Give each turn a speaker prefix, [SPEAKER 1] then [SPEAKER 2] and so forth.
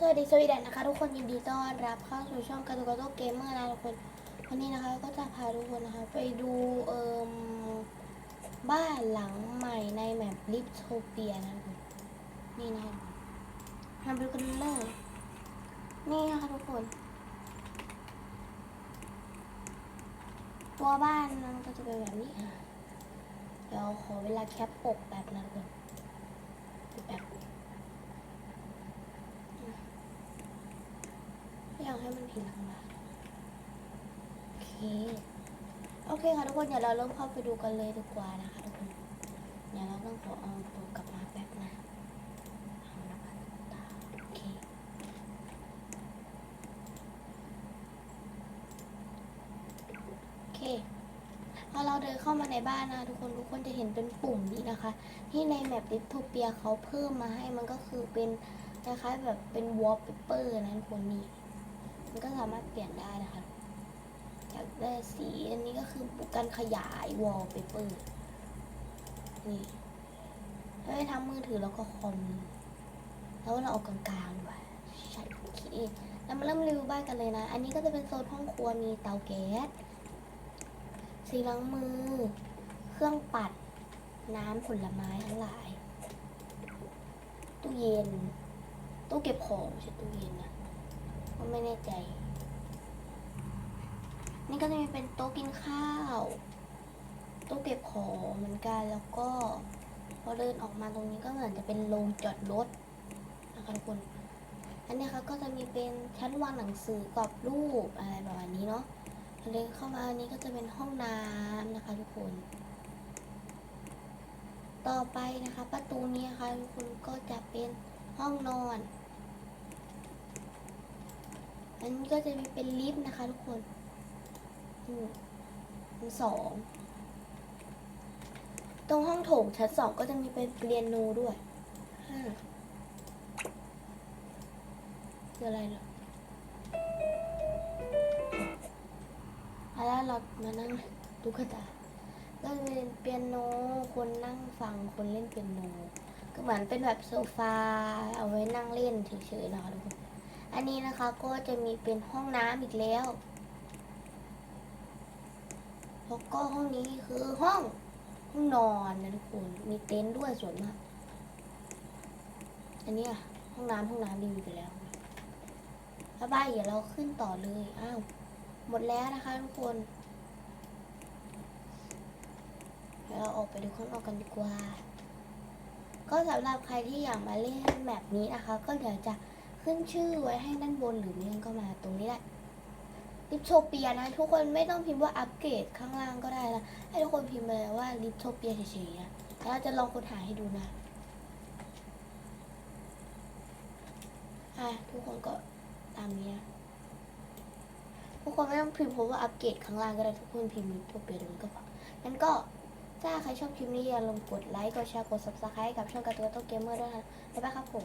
[SPEAKER 1] สวัสดีสวีเดนนะคะ ทุกคนยินดีต้อนรับเข้าสู่ช่องการ์ตูนการ์ตูเกมเมอร์นะทุกคนวันนี้นะคะก็จะพาทุกคนนะคะ ไปดูเอ่มบ้านหลังใหม่ในแมปลิฟโทเปียนะทุกคนนี่นะคะมาดูกันเลยนี่นะคะทุกคนตัวบ้านมันก็จะเป็นแบบนี้เดี๋ยวขอเวลาแคปปกแบบนะทุกคนแบบ ไม่ อยากให้มันผิดทางบ้านโอเคโอเคค่ะทุกคนเดี๋ยวเราเริ่มเข้าไปดูกันเลยดีกว่านะคะทุกคนเดี๋ยวเราต้องขอเอาตัวกลับมาแป๊บนะเอาละค่ะโอเคโอเคพอเราเดินเข้ามาในบ้านนะทุกคนทุกคนจะเห็นเป็นปุ่มนี้นะคะ ที่ในแมปดิโทเปียเขาเพิ่มมาให้มันก็คือเป็นคล้ายๆแบบเป็นวอลเปเปอร์นะทุกคนนี่ มันก็สามารถเปลี่ยนได้นะคะอยากได้สีอันนี้ก็คือการขยายวอลเปเปอร์นี่ได้ทั้งมือถือแล้วก็คอมแล้วเราเอากลางๆด้วยใช่โอเคแล้วมาเริ่มรีวิวบ้านกันเลยนะ อันนี้ก็จะเป็นโซนห้องครัวมีเตาแก๊สสีล้างมือ เครื่องปัด น้ำผลไม้ทั้งหลาย ตู้เย็น ตู้เก็บของใช่ตู้เย็นนะ ไม่แน่ใจ นี่ก็จะมีเป็นโต๊ะกินข้าวโต๊ะเก็บของเหมือนกันแล้วก็พอเดินออกมาตรงนี้ก็เหมือนจะเป็นโรงจอดรถนะคะทุกคนอันนี้ค่ะก็จะมีเป็นชั้นวางหนังสือกรอบรูปอะไรประมาณนี้เนาะเดินเข้ามาอันนี้ก็จะเป็นห้องน้ำนะคะทุกคน ต่อไปนะคะ ประตูนี้นะคะทุกคนก็จะเป็นห้องนอน อันนี้ก็จะมีเป็นลิฟต์นะคะ ทุกคนชั้นสองตรงห้องโถงชั้นสองก็จะมีเป็นเปียโนด้วยห้าคืออะไรเหรอแล้วเรามานั่งตุ๊กตาก็จะเป็นเปียโน คนนั่งฟัง คนเล่นเปียโน ก็เหมือนเป็นแบบโซฟา เอาไว้นั่งเล่นเฉยๆนะคะทุกคน อันนี้นะคะก็จะมีเป็นห้องน้ำอีกแล้ว แล้วก็ห้องนี้คือห้องห้องนอนนะทุกคน มีเต็นท์ด้วยส่วนมาก อันนี้ยห้องน้ำห้องน้ำรีวิวไปแล้วบ๊ายบายเดี๋ยวเราขึ้นต่อเลย อ้าว หมดแล้วนะคะทุกคน เดี๋ยวเราออกไปดูข้างนอกกันดีกว่า ก็สำหรับใครที่อยากมาเล่นแบบนี้นะคะ ก็เดี๋ยวจะ ขึ้นชื่อไว้ให้ด้านบนหรือไม่งั้นก็มาตรงนี้แหละลิปโทเปียนะ ทุกคนไม่ต้องพิมพ์ว่าอัปเกรดข้างล่างก็ได้นะให้ทุกคนพิมพ์ไปเลยว่าลิปโทเปียเฉยๆนะแล้วเราจะลองค้นหาให้ดูนะอะทุกคนก็ตามนี้นะทุกคนไม่ต้องพิมพ์เพราะว่าอัปเกรดข้างล่างก็ได้ทุกคนพิมพ์ลิปโทเปียดูก็พองั้นก็ถ้าใครชอบคลิปนี้อย่าลืมกดไลค์กดแชร์กด subscribe กับช่องการ์ตูนโตเกมเมอร์ด้วยนะบ๊ายบายครับผม